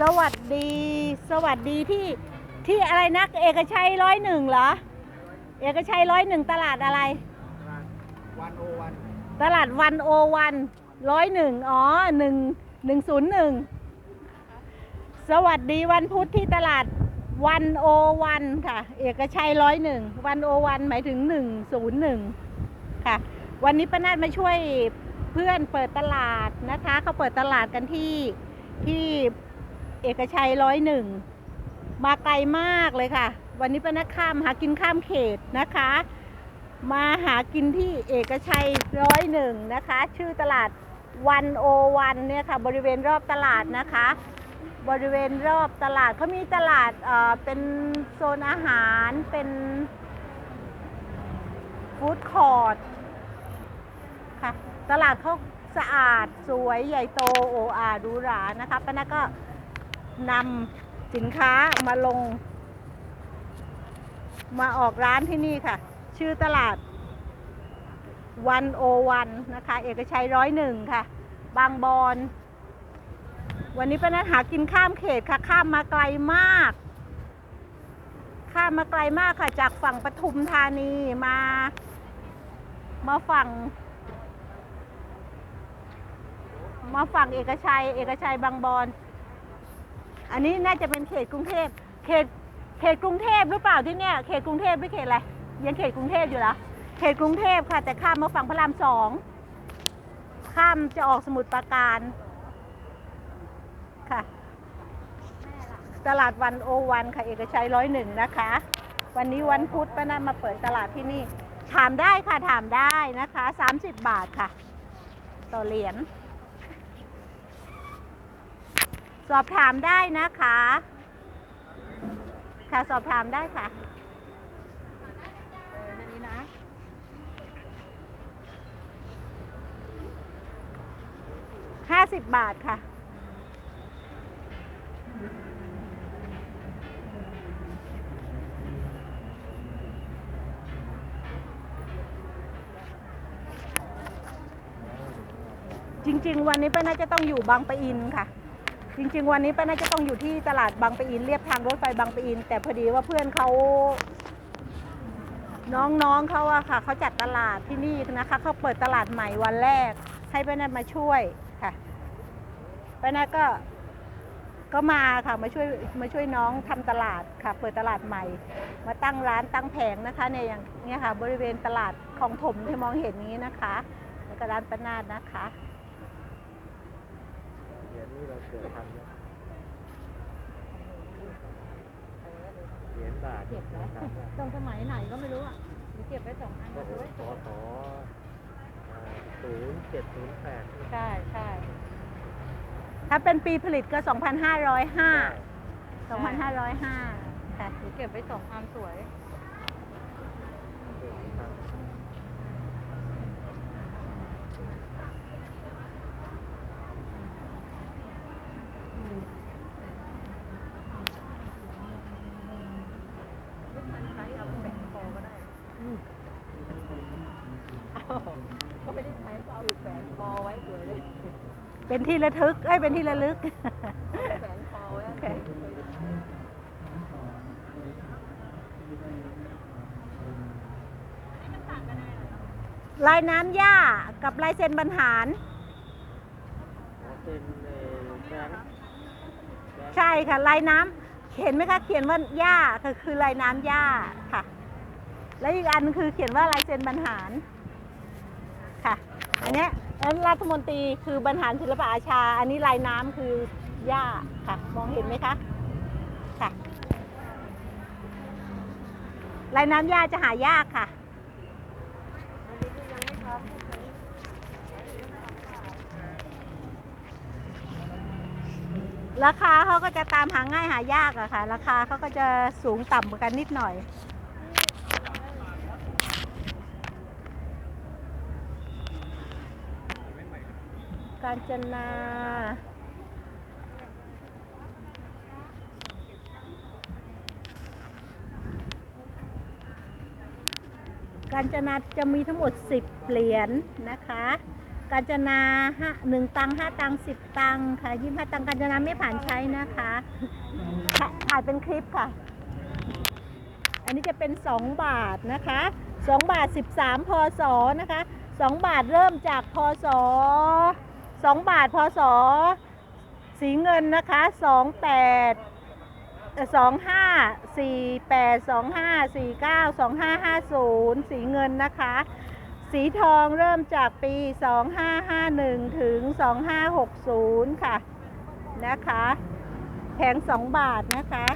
สวัสดี สวัสดีที่ที่อะไรนะเอกชัยร้อยหนึ่งเหรอ เอกชัยร้อยหนึ่งตลาดอะไร วันโอวันตลาดวันโอวันร้อยหนึ่งอ๋อหนึ่งหนึ่งศูนย์หนึ่งสวัสดีวันพุธที่ตลาดวันโอวันค่ะ เอกชัยร้อยหนึ่งวันโอวันหมายถึงหนึ่งศูนย์หนึ่งค่ะ วันนี้ป้านาดมาช่วยเพื่อนเปิดตลาดนะคะเขาเปิดตลาดกันที่ที่ เอกชัยร้อยหนึ่งมาไกลมากเลยค่ะ วันนี้ป้านาดข้ามหากินข้ามเขตนะคะ มาหากินที่เอกชัยร้อยหนึ่งนะคะ ชื่อตลาดวันโอวันเนี่ยค่ะ บริเวณรอบตลาดนะคะ บริเวณรอบตลาดเขามีตลาดเอ่อเป็นโซนอาหารเป็นฟู้ดคอร์ทค่ะ ตลาดเขาสะอาดสวยใหญ่โตโออาดูหรานะคะป้านก็ นำสินค้ามาลง มาออกร้านที่นี่ค่ะ ชื่อตลาดวันโอวันนะคะ เอกชัยร้อยหนึ่งค่ะ บางบอน วันนี้ป้านัดหากินข้ามเขตค่ะ ข้ามมาไกลมาก ข้ามมาไกลมากค่ะ จากฝั่งปทุมธานีมา มาฝั่ง มาฝั่งเอกชัย เอกชัยบางบอน อันนี้น่าจะเป็นเขตกรุงเทพเขตเขตกรุงเทพหรือเปล่าที่เนี่ยเขตกรุงเทพหรือเขตอะไรยังเขตกรุงเทพอยู่เหรอเขตกรุงเทพค่ะ แต่ข้ามมาฝั่งพระรามสองข้ามจะออกสมุทรปราการค่ะ ตลาดวันโอวันค่ะ เอกชัยร้อยหนึ่งนะคะ วันนี้วันพุธป้านามาเปิดตลาดที่นี่ ถามได้ค่ะถามได้นะคะ 30 บาทค่ะ ต่อเหรียญ สอบถามได้นะคะ ค่ะสอบถามได้ค่ะเอออันนี้นะ50บาทค่ะ จริง ๆ วันนี้ป้าน่าจะต้องอยู่บางปะอินค่ะ จริง ๆ วันนี้ป้าน่าจะต้องอยู่ที่ตลาดบางปะอินเรียบทางรถไฟบางปะอิน แต่พอดีว่าเพื่อนเขาน้องๆเขาอะค่ะเขาจัดตลาดที่นี่นะคะเขาเปิดตลาดใหม่วันแรก ให้ป้าน่ามาช่วยค่ะป้าน่าก็ก็มาค่ะมาช่วยมาช่วยน้องทำตลาดค่ะ เปิดตลาดใหม่ มาตั้งร้านตั้งแผงนะคะเนี่ยอย่างเนี้ยค่ะ บริเวณตลาดของถมที่มองเห็นนี้นะคะ แล้วก็ร้านป้านาดนะคะ เหรียญนี่เราเกิดทันไหมเหรียญบาทเก็บไว้ทันไหมตรงสมัยไหนก็ไม่รู้อะหนูเก็บไว้สองอันโอ้มาโหด้วยสอสอศูนย์เจ็ดศูนย์แปดใช่ใช่ถ้าเป็นปีผลิตก็ 2,505 2,505 ค่ะ หนูเก็บไว้สองอันสวย ใช้เอาแฝงคอก็ได้ก็ไม่ได้ใช้ก็เอาแฝงคอไว้สวยเลย เป็นที่ระทึกเอ้ยเป็นที่ระลึกแฝงคอไว้โอเคลายน้ำย่ากับลายเซ็นบรรหาร เป็นเอ่อแบงค์ใช่ค่ะลายน้ำเห็นไหมคะเขียนว่าย่าคือคือลายน้ำย่าค่ะ แล้วอีกอันคือเขียนว่าลายเซ็นบรรหารค่ะ อันเนี้ย อันรัฐมนตรีคือบรรหารศิลปะอาชา อันนี้ลายน้ำคือย่าค่ะ มองเห็นไหมคะ ค่ะ ลายน้ำย่าจะหายากค่ะ ราคาเขาก็จะตามหาง่ายหายากอะค่ะ ราคาเขาก็จะสูงต่ำกันนิดหน่อย กาญจนากาญจนาจะมีทั้งหมด 10 เหรียญนะคะ กาญจนาห้าหนึ่งตังห้าตังสิบตังค่ะยี่ห้าตังกาญจนาไม่ผ่านใช้นะคะถ่าถ่ายเป็นคลิปค่ะ อันนี้จะเป็น 2 บาทนะคะ 2 บาท 13 พศนะคะ 2 บาทเริ่มจากพศ 2 บาทพศสีเงินนะคะ 28 25 48 25 49 2550 สีเงินนะคะ สีทองเริ่มจากปี 2551 ถึง 2560 ค่ะ นะคะแผง2 บาทนะคะ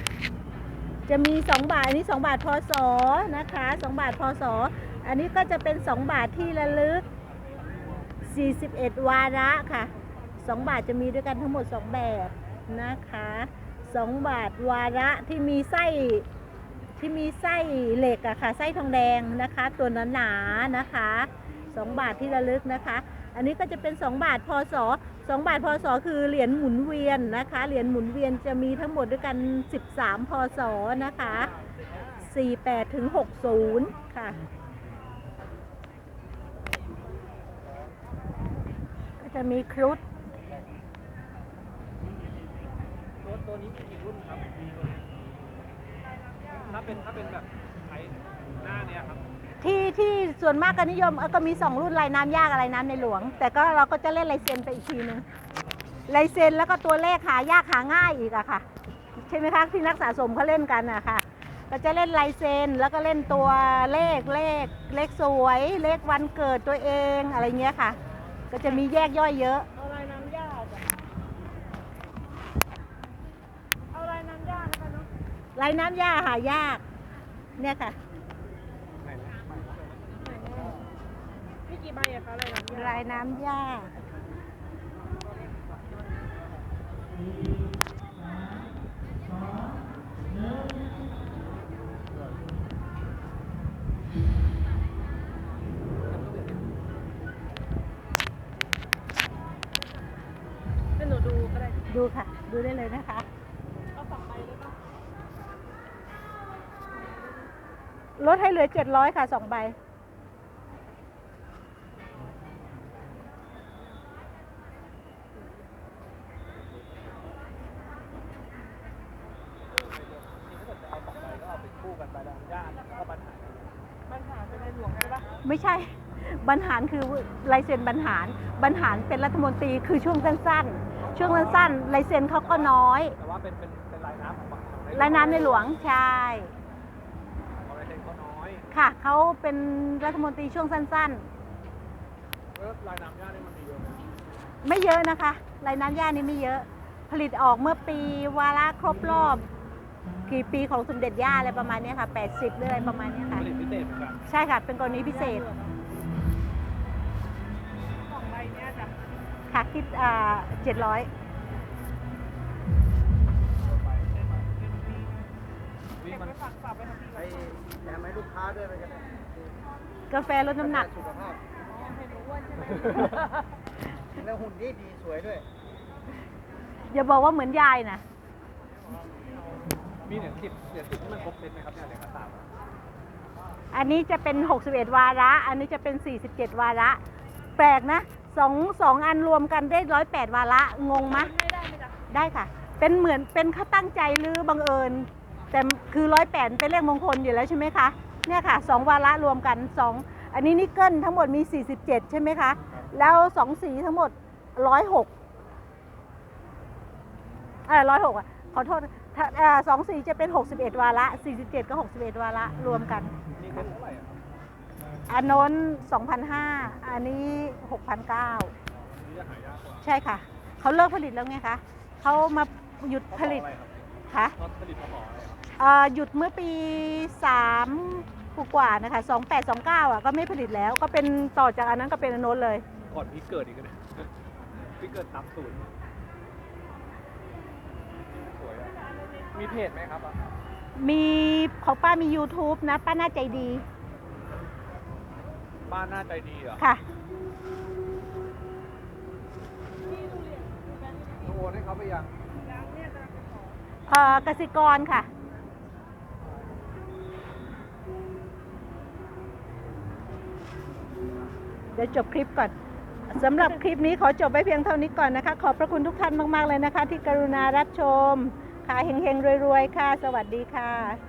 จะมี 2 บาท อันนี้ 2 บาทพศนะคะ 2 บาทพศอันนี้ก็จะเป็น 2 บาทที่ระลึก 41 วาระค่ะ 2 บาทจะมีด้วยกันทั้งหมด 2 แบบนะคะ 2 บาทวาระที่มีไส้ที่มีไส้เหล็กอะค่ะไส้ทองแดงนะคะ ตัวหนาๆนะคะ 2 บาทที่ระลึกนะคะ อันนี้ก็จะเป็น 2 บาทพศ2บาทพศคือเหรียญหมุนเวียนนะคะ เหรียญหมุนเวียนจะมีทั้งหมดด้วยกัน 13 พศนะคะ 48ถึง60 ค่ะ จะมีครุฑตัวตัวนี้มีกี่รุ่นครับถ้าเป็นถ้าเป็นแบบไอ้หน้าเนี้ยครับที่ที่ส่วนมากก็นิยมเออก็มีสองรุ่นลายน้ำยากอะไรน้ำในหลวง แต่ก็เราก็จะเล่นลายเซ็นไปอีกทีนึงลายเซ็นแล้วก็ตัวเลขหายากหาง่ายอีกอะค่ะ ใช่ไหมคะที่นักสะสมเขาเล่นกันอะค่ะ ก็จะเล่นลายเซ็นแล้วก็เล่นตัวเลขเลขเลขสวย เลขวันเกิดตัวเองอะไรเงี้ยค่ะ ก็จะมีแยกย่อยเยอะ เอาลายน้ำยาจ้ะเอาลายน้ำยานะคะเนาะลายน้ำยาหายาก เนี่ยค่ะนี่กี่ใบอะคะลายน้ำยา ลายน้ำยา ด้ดูค่ะ ดูได้เลยนะคะเอาสองใบเลยปะลดให้เหลือ700ค่ะ2ใบเอาสองใบก็เอาเป็นคู่กันไปแล้วญาติแล้วก็ปัญหามันหาเป็นในหลวงใช่ปะไม่ใช่ บรรหารคือลายเซ็นบรรหาร บรรหารเป็นรัฐมนตรีคือช่วงสั้นๆ ช่วงสั้นๆลายเซ็นเขาก็น้อย แต่ว่าเป็นเป็นเป็นลายน้ำของฝั่งของลายน้ำในหลวงใช่ ของลายเซ็นเขาน้อยค่ะเขาเป็นรัฐมนตรีช่วงสั้นเออลายน้ำญาตินี่มันมีเยอะไหมๆ ไม่เยอะนะคะลายน้ำย่านี่ไม่เยอะ ผลิตออกเมื่อปีวาระครบรอบกี่ปีของสมเด็จย่าอะไรประมาณเนี้ยค่ะ 80หรืออะไรประมาณเนี้ยค่ะผลิตพิเศษเหมือนกันใช่ค่ะ เป็นกรณีพิเศษ ค่ะคิดอ่าเจ็ดร้อยวิเก็บมันไว้ฝากฝากไว้ทำดีไอ้แถมให้ลูกค้าด้วยไปกันนะกาแฟลดน้ำหนักสุขภาพให้หนูอ้วนใช่ไหมกินแล้วหุ่นดีดีสวยด้วย อย่าบอกว่าเหมือนยายนะ มีเหรียญสิบเหรียญสิบที่มันครบเซตไหมครับเนี่ยเหรียญกระสาบอันนี้จะเป็น 61 วาระ อันนี้จะเป็น 47 วาระ แปลกนะ สองสองอันรวมกันได้108วาระงงไหมะไม่ได้ไหมจ๊ะได้ค่ะ เป็นเหมือนเป็นเขาตั้งใจหรือบังเอิญ แต่คือ108เป็นเลขมงคลอยู่แล้วใช่ไหมคะเนี่ยค่ะ2วาระรวมกัน2อันนี้นิกเกิลทั้งหมดมี 47 ใช่ไหมคะ แล้ว2สีทั้งหมด 106เออ106อะขอโทษถ้าเอ่อสองสีจะเป็น 61 วาระ 47 ก็ 61 วาระรวมกัน นี่เซ็ตเท่าไหร่อะครับ อันโน้น2,500อันนี้6,900นี่จะหายากกว่าใช่ค่ะ เขาเลิกผลิตแล้วไงคะเขามาหยุดผลิตเขาขออะไรครับค่ะเขาผลิตเขาขออะไรครับเอ่อหยุดเมื่อปี 3กว่าๆนะคะ2829อะก็ไม่ผลิตแล้วก็เป็นต่อจากอันนั้นก็เป็นอันโน้นเลย ก่อนพี่เกิดอีกนะ พี่เกิดตับศูนย์สวยอะมีเพจไหมครับอะมีของป้ามี YouTube นะ ป้าน่าใจดี บ้านน่าใจดีเหรอค่ะ โอนให้เขาไปยังเอ่อกสิกรค่ะ เดี๋ยวจบคลิปก่อนสำหรับคลิปนี้ขอจบไว้เพียงเท่านี้ก่อนนะคะ ขอบพระคุณทุกท่านมาก ๆ เลยนะคะ ที่กรุณารับชม ค่ะเฮงๆ รวย ๆ ค่ะ สวัสดีค่ะ